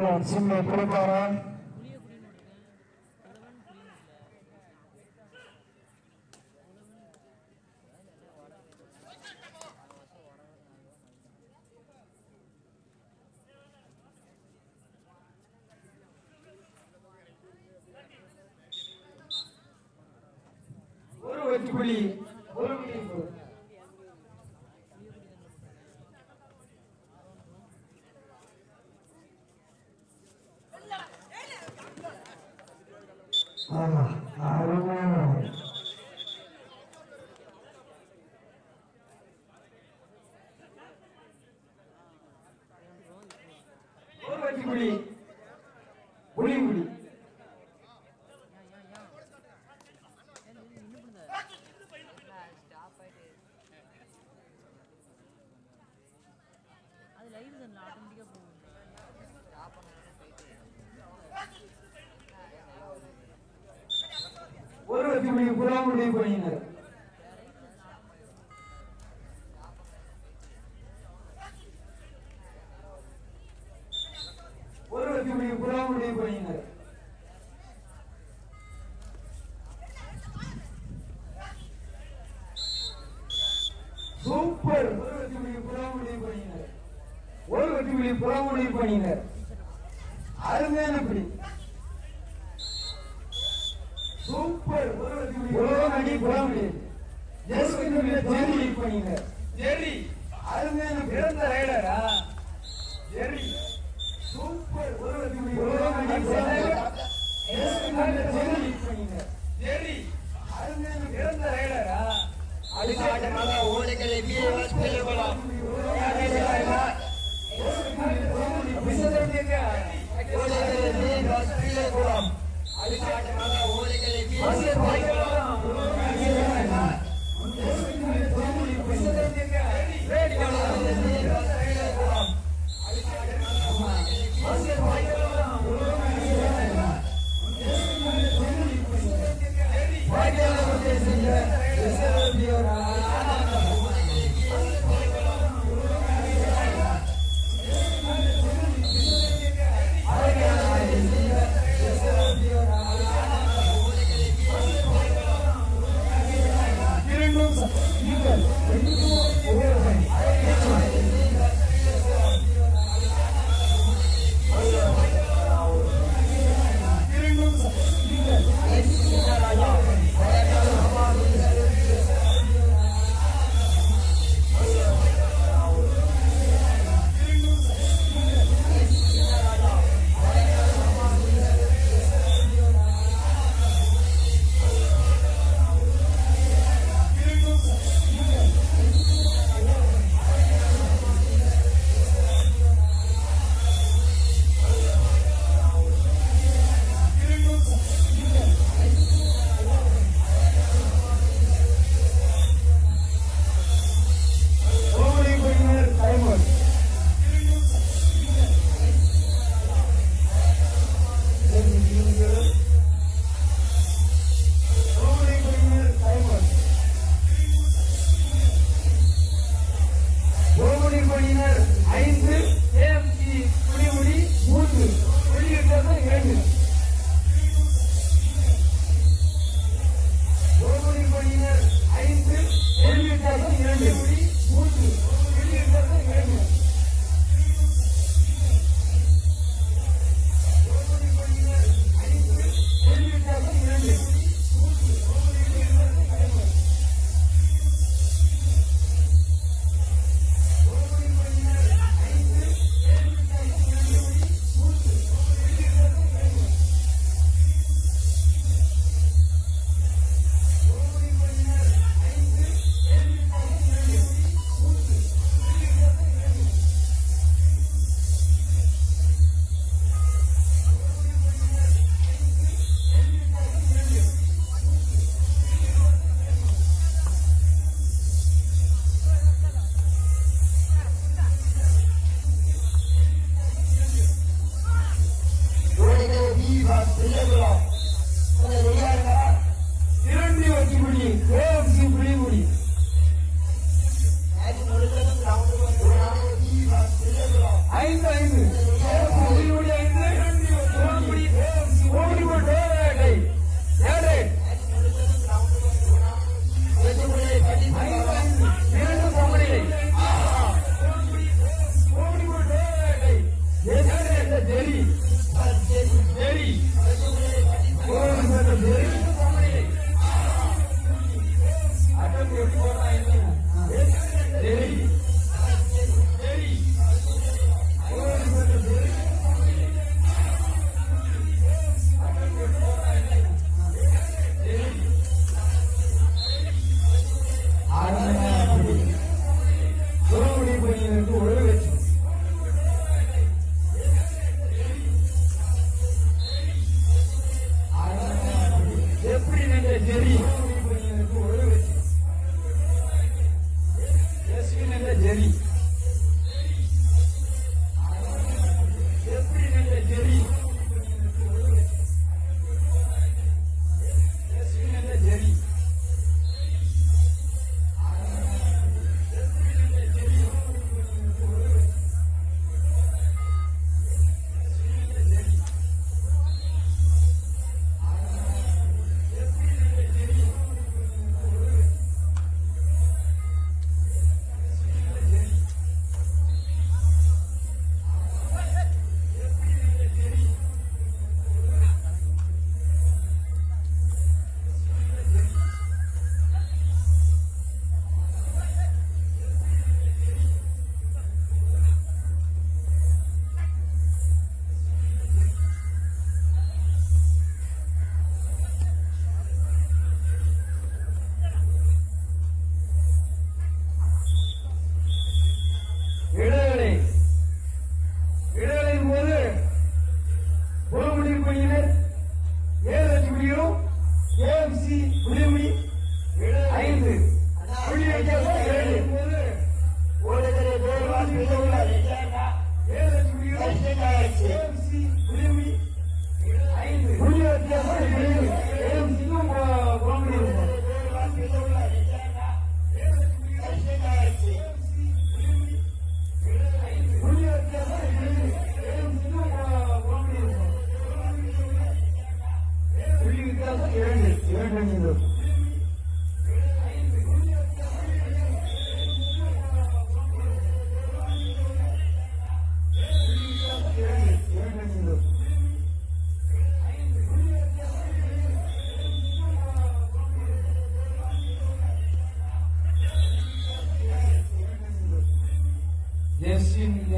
இவன் சின்ன குளத்தாரன் ஒரு வெற்றி புள்ளி ஒரு முடிவு ஆமா அருமையான ஒரு வெற்றி புள்ளி புள்ளி புள்ளி அது லைவ் தானே ஆட்டோமேட்டிக்காக போகும் ஒரு வெற்றி பணியினர். ஒரு வெற்றி புள்ளி பணியினர். சூப்பர். ஒரு வெற்றி புள்ளி புறாமுடி பணியினர். ஒரு வெற்றி அருமையான பிடி. சூப்பர் புறமடி புறமடி ஜெஸ்மின் ஜெரி பண்ணீங்க ஜெரி அருமையான பிறந்த ரைடரா? ஜெரி சூப்பர் புறமடி புறமடி ஜெஸ்மின் ஜெரி பண்ணீங்க ஜெரி அருமையான பிறந்த ரைடரா? அடிக்காட்டமாக ஓடுகளை வீரர் பிள்ளைகளாம் ஓடுகளை வீரர் பிள்ளைகளாம் அடிக்காட்டமாக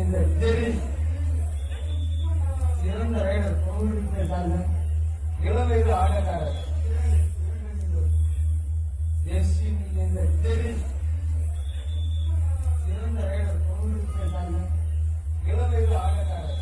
இந்த தெரு சிறந்த ரைடர் பொருளுக்கு சார்ந்த இளவயது ஆட்டக்காரர் தேசியம் இந்த தெரு சிறந்த ரைடர் பொருளுக்கு சார்ந்த இளவயது ஆட்டக்காரர்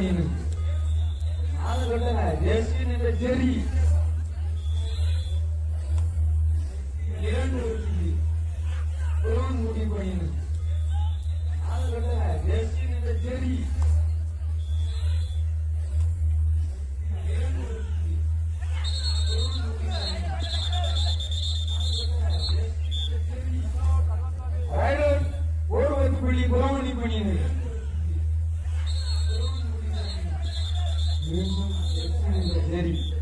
போயிருக்கு சரி முடி போயிருக்கு சரி ஒரு பத்து புள்ளி Lady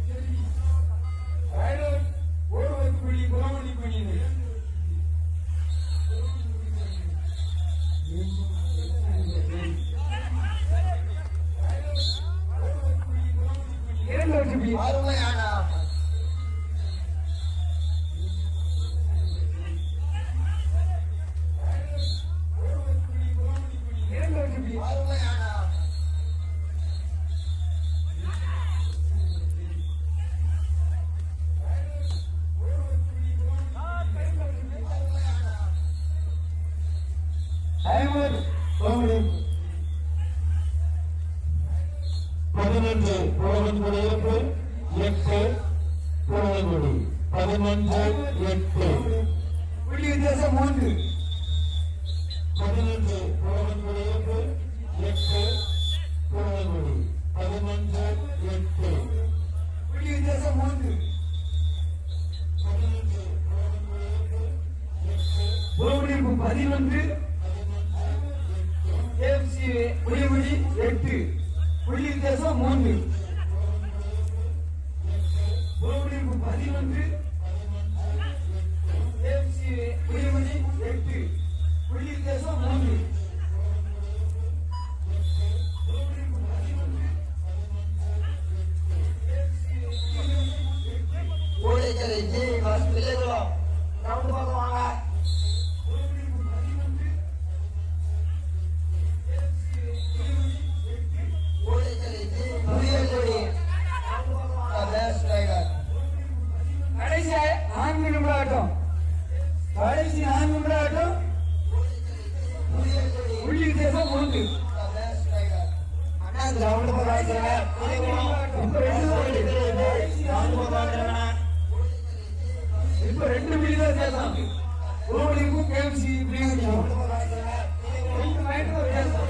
பதினொன்று ஏஎஃப்சி புலி புலி எட்டு புள்ளி வித்தியாசம் மூன்று புலவுடிப்பு பதினொன்று ஏஎஃப்சி புலி புலி எட்டு புள்ளி வித்தியாசம் மூன்று கோடைக்கரை ஜே வாசு விளையாடுறோம் ரவுண்ட் பார்க்க வாங்க இப்ப ரெண்டு பில் தான் சேர்த்தாங்க கோலிக்கும் கேஎம்சி பில் ரெண்டு மைண்ட் வித்தியாசம்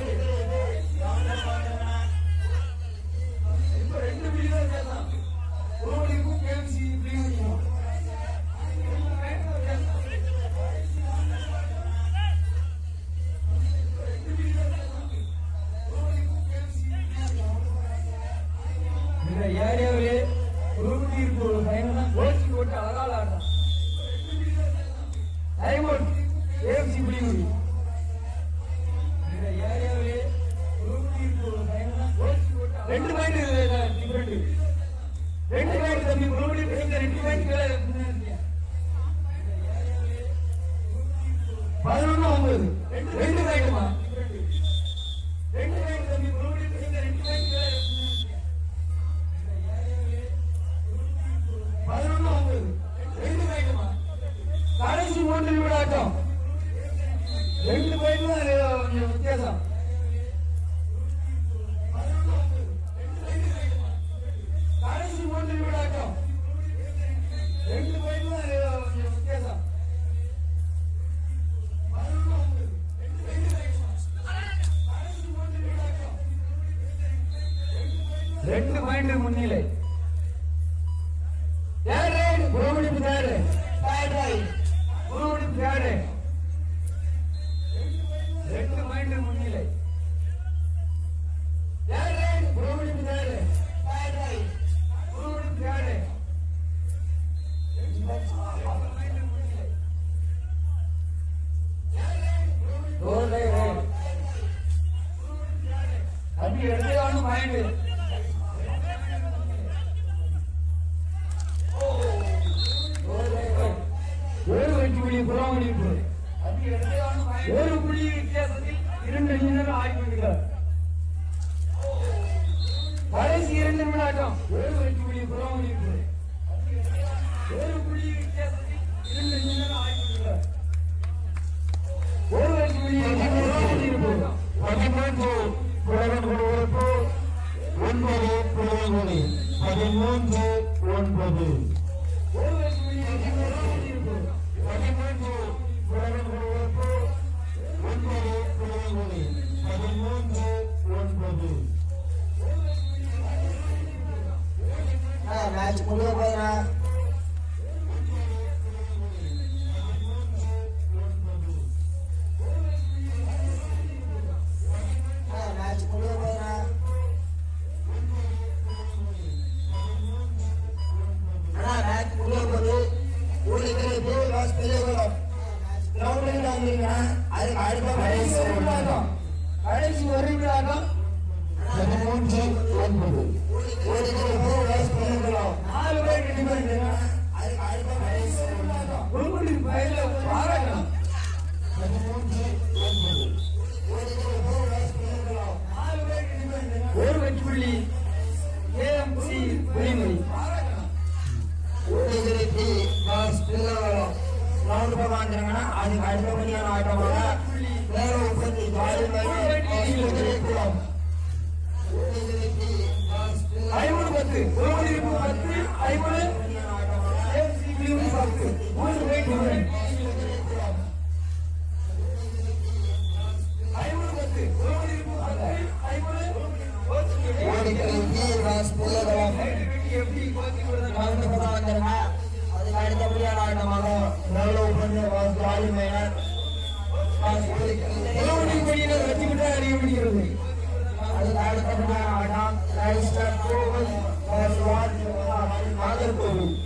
படிக்கிறது வீர்வாஸ் புல்லதம் கலந்துதான் வந்திருங்க அதுக்கு அடுத்தபடியான ஆட்டமாக நல்ல உபந்தர் வாஸ் ஜாலி மைனர் அறியப்படுகிறது அதுக்கு அடுத்தபடியான ஆட்டம் கோவில் ஆதர் கோவில்